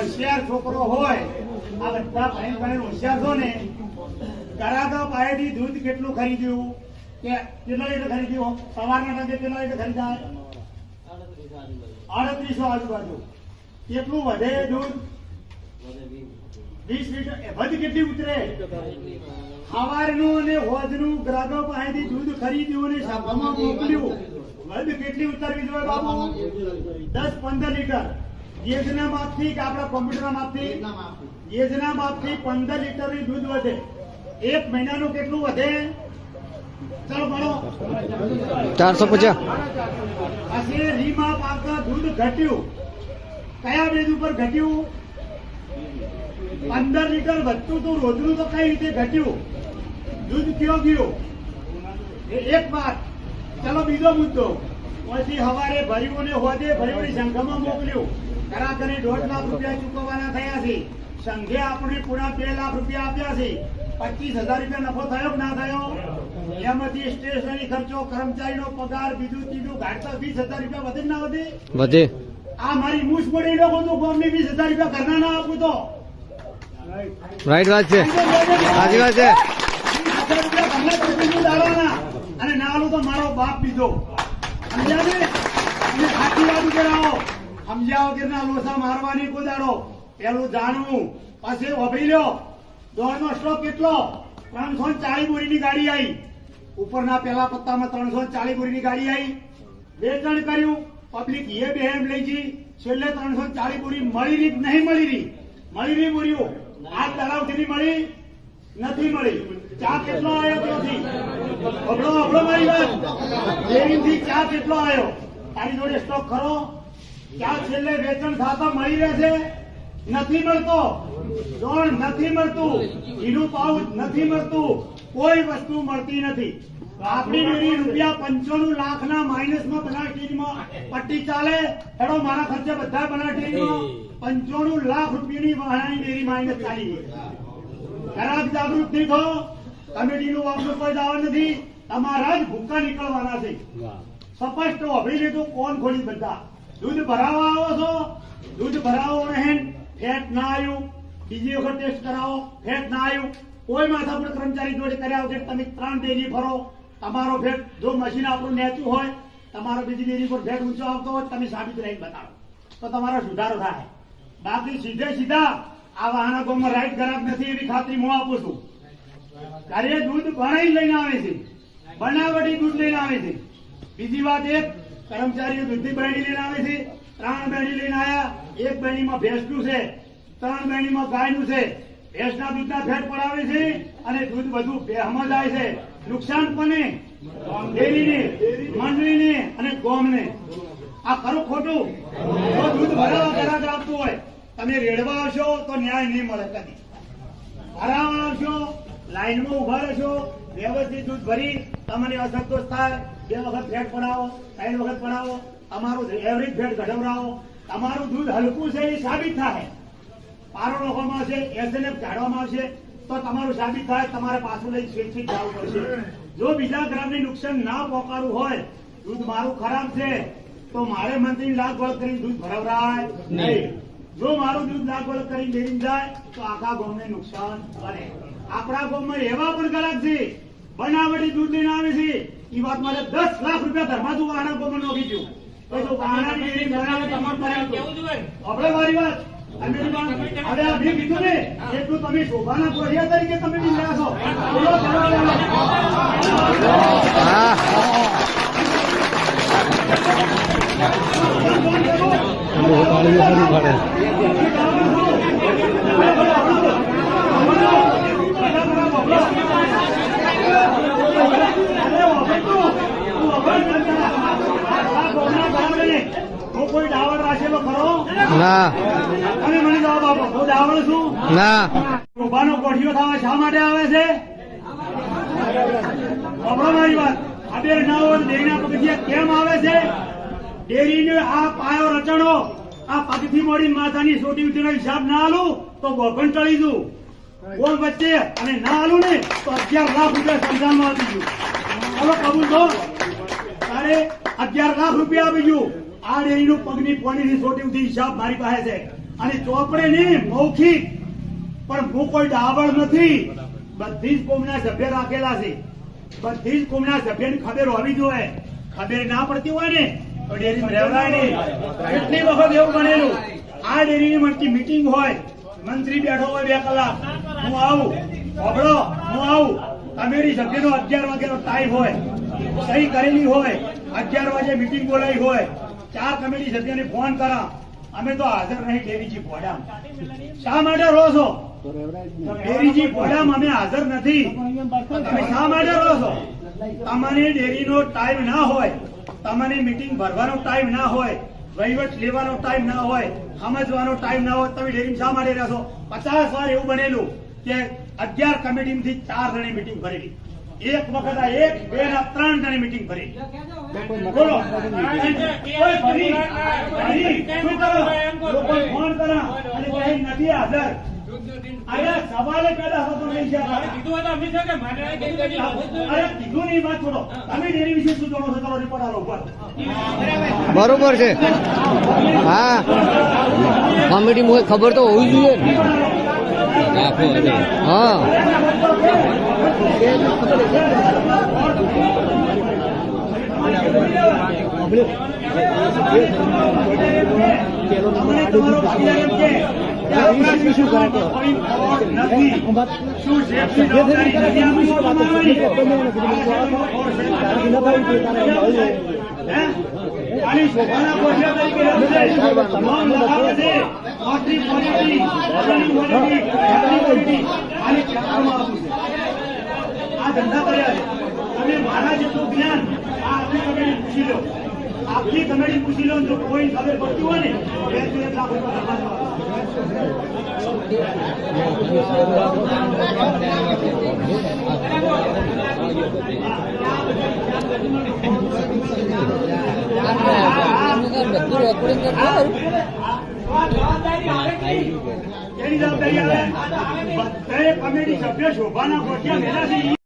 હોશિયાર છોકરો હોય, આ બધા ભાઈ બહેન હોશિયાર છો ને કરાતા પાસેથી દૂધ કેટલું ખરીદ્યું? કે કેટલા લીટર ખરીદ્યું? સવારના ટાંકે કેટલા લીટર ખરીદાય? આડત્રીસો આજુબાજુ. કેટલું વધે દૂધ? વીસ લીટર. વધ કેટલી ઉતરે? સવારનું અને હોજનું ગ્રાહકો પાસેથી દૂધ ખરીદ્યું અને સભામાં મોકલ્યું. વધ કેટલી ઉતરવી જોઈએ બાબુ દસ પંદર લીટર. ગેજના માપથી કે આપણા કોમ્પ્યુટરના માપથી ગેજના માપથી પંદર લીટરની દૂધ વધે. એક મહિનાનું કેટલું વધે? ચાલો ભણો. ચારસો પચાસ. આજે રીમાં પાકતા દૂધ ઘટ્યું. કયા બેજ ઉપર ઘટ્યું? પંદર લીટર વધતું તો રોજનું તો કઈ રીતે ઘટ્યું? દૂધ કયો ગયું? એક વાત. ચાલો બીજો મુદ્દો. પછી હવારે ભર્યું ને હોદે ભર્યું સંઘમાં મોકલ્યું. કરાકરે દોઢ લાખ રૂપિયા ચૂકવવાના થયા છે. સંઘે આપણે પૂરા બે લાખ રૂપિયા આપ્યા છે. પચીસ હજાર રૂપિયા નફો થયો કે ના થયો? એમાંથી સ્ટેશનરી ખર્ચો કર્મચારીનો પગાર બીજું ત્રીજું ઘાટતા વીસ હજાર રૂપિયા વધે ના વધે? વધે. આ મારી મૂછ પડી લોકો તો ગોમની વીસ હજાર રૂપિયા ઘરના ના આપું તો. રાઈટ વાત છે. સાચી વાત છે. અને નાલું તો મારો બાપ પીધો ને અને સાચી વાત કરાવો. સમજ્યા વગરના લોસા મારવાની કુદાડો પેલું જાણવું. પછી ઊભી લ્યો. દોડનો સ્ટોક કેટલો? ત્રણસો ચાલીસ બોરીની ગાડી આવી ઉપરના પેલા પત્તામાં ત્રણસો ચાલીસ બોરીની ગાડી આવી વેચાણ કર્યું. પબ્લિક એ બે એમ લઈ ગઈ. છેલ્લે ત્રણસો ચાલીસ બોરી મળી રહી નહીં મળી રહી? મળી રહી બોરીઓ. આ તળાવ સુધી મળી? નથી મળી. ચા કેટલો આવ્યો નથી અબળો અબળો મારી વાત. ચા કેટલો આવ્યો તારી જોડે સ્ટોક ખરો? ચા છેલ્લે વેચાણ થતા મળી રહેશે નથી મળતો. લોન નથી મળતું. ઘીનું પાઉચ નથી મળતું. કોઈ વસ્તુ મળતી નથી. આપણી ડેરી રૂપિયા પંચાણું લાખ ના માઇનસમાં બનાસ પટ્ટી ચાલે. હેડો મારા ખર્ચે બધા બનાસ ડેરીમાં પંચાણું લાખ રૂપિયાની વહાણાની ડેરી માઇનસ ચાલી ગઈ. ખરાબ જાગૃત નહીં થો કમિટીનું વાપરું કોઈ દાવા નથી. તમારા જ ભૂકા નીકળવાના છે. સ્પષ્ટ અભિનેતો કોણ ખોલી બધા? દૂધ ભરાવા આવો છો? દૂધ ભરાવો નહીં ફેટ ના આવ્યું બીજી વખત ટેસ્ટ કરાવો, ફેટ ના આવ્યું કોઈ માથાપુર કર્મચારી જોડે કર્યા વગર તમે ત્રણ ડેરી ફરો તમારો ફેટ જો મશીન આપણું નેચું હોય, તમારો બીજી ડેરી પર ફેટ ઊંચો આવતો હોય, તમે સાબિત રહીને બતાવો. તો તમારો સુધારો થાય. બાકી સીધે સીધા આ વાહના ગોમાં રાઈટ ખરાબ નથી એવી ખાતરી હું આપું છું. ઘરે દૂધ ભરાઈ લઈને આવે છે. બનાવટી દૂધ લઈને આવે છે. બીજી વાત એક કર્મચારીઓ દૂધની બહેણી લઈને આવે છે, ત્રણ બહેણી લઈને આવ્યા એક બેણીમાં ભેંસનું છે, ત્રણ બેણીમાં ગાયનું છે. ભેંસના દૂધના ફેટ પડાવે છે અને દૂધ બધું બેહમાં જાય છે. નુકસાન કોને? ડેરીને, મંડળીને અને ગોમને. આ ખરું ખોટું? જો દૂધ ભરાવા કરાર આપતું હોય, તમે રેડવા આવશો તો ન્યાય નહીં મળે કદી. ભરાવા આવશો લાઈનમાં ઊભા રહેશો, વ્યવસ્થિત દૂધ ભરી, તમને અસંતોષ થાય. બે વખત ફેટ પડાવો, ત્રણ વખત પડાવો, અમારું એવરેજ ફેટ ઘટાડો તમારું દૂધ હલકું છે એ સાબિત થાય. પારો રોકવામાં આવશે એસએનએફ કાઢવામાં આવશે, તો તમારું સાબિત થાય, તમારે પાછું લઈ સ્વેચ્છિત જવું પડશે. જો બીજા ગ્રામને નુકસાન ના પહોંચાડવું હોય, દૂધ મારું ખરાબ છે, તો મારે મંત્રી લાખ વળગ કરીને દૂધ ભરાવરાય નહીં. જો મારું દૂધ લાખ વળગ કરીને ડેરીને જાય, તો આખા ગામને નુકસાન કરે આપણા ગામમાં એવા પણ ગ્રાહક છે, બનાવટી દૂધ લઈને આવે છે એ વાત મારે દસ લાખ રૂપિયા ધર્માજુ વાહણા ગામમાં નો કરાવી આપણે મારી વાત. હવે આ ભી કીધું ને, એટલું તમે શોભાના તરીકે તમે બી છો બોલો ધર્માજુ. હા હું કોઈ ડાવર રાખેલો ખરો ના. તમે મને જવાબ આપો. હું ડાવર છું. ના. શોભાનો કોઠીઓ થવા શા માટે આવે છે? સાંભળો મારી વાત. આ ના હોય ડેરીના પગથિયા કેમ આવે છે? ડેરીને આ પાયો રચણો આ પગથી મોડી માથાની સોટી હિસાબ ના આલું તો ગોખણ ટળી દઉં. બોલ વચ્ચે અને ના આલું ને તો અગિયાર લાખ રૂપિયા સંચાલમાં આપી દઉં હવે કબૂલ છો તારે અગિયાર લાખ રૂપિયા આપી દઉં આ ડેરીનું પગની પોણીની સોટી ઉઠી હિસાબ મારી પાસે છે. અને ચોપડે નહીં મૌખિક, પણ હું કોઈ ડાબળ નથી. બધી જ કોમના સભ્ય રાખેલા છે. બધી જ કોમના સભ્યની ખબર હોવી જોઈએ. ખબર ના પડતી હોય ને, તો ડેરી રહેવાય નહીં. કેટલી વખત એવું બનેલું? આ ડેરીની મળતી મીટિંગ હોય. મંત્રી બેઠો હોય બે કલાક. હું આવું. ઓગળો હું આવું. કમેટી સભ્યનો અગિયાર વાગ્યાનો ટાઈમ હોય. સહી કરેલી હોય. અગિયાર વાગે મીટિંગ બોલાવી હોય. ચાર કમિટી સભ્યોને ફોન કરા. અમે તો હાજર નહીં ડેરીજી ભોડામ. શા માટે રહો છો? ડેરીજી ભોડામ અમે હાજર નથી. તમે શા માટે રહો છો? તમારી ડેરીનો ટાઈમ ના હોય તમારી મીટિંગ ભરવાનો ટાઈમ ના હોય વહીવટ લેવાનો ટાઈમ ના હોય સમજવાનો ટાઈમ ના હોય તમે ડેરી શા માટે રહેશો પચાસ વાર એવું બનેલું કે અગિયાર કમિટીમાંથી ચાર જણી મિટિંગ ભરેલી. એક વખત એક બે ના ત્રણ જણી મીટિંગ ભરેલી. બોલો. કોઈ ભરી ભરી શું કરો? લોકો ફોન કરા. અને કહે નથી હાજર. અરે સવાલે પેદા હતો નહીં છે. અરે કીધું નહીં વાત છોડો. તમે ડેરી વિશે શું જાણો છો? તમારો રિપોર્ટ આલો ઉપર. બરોબર છે. હા. કોમેડી મુએ ખબર તો હોવી જોઈએ હા. તમને તમારો ભાગીદાર એમ કે કે આપણા વિશ્વમાં કોઈ ફ્રોડ નથી. શું છે? જવાબદારી નથી આપણી તમારી. હે? ખાલી શોભાના કોઠિયા તરીકે નથી. નામ લખાવે છે. મોટી ક્વોલિટી, નાની ક્વોલિટી, નાની ક્વોલિટી. ખાલી ચકાસવામાં આવતું છે. આ ધંધા કર્યા છે તમે મારા જેટલું જ્ઞાન આ આખી કમેટી પૂછી લો. આખી કમેટી પૂછી લો જો કોઈ ખબર પડતી હોય ને, બેથી એક લાખ જવાબદારી આવે કમિટી સભ્ય શોભાના છે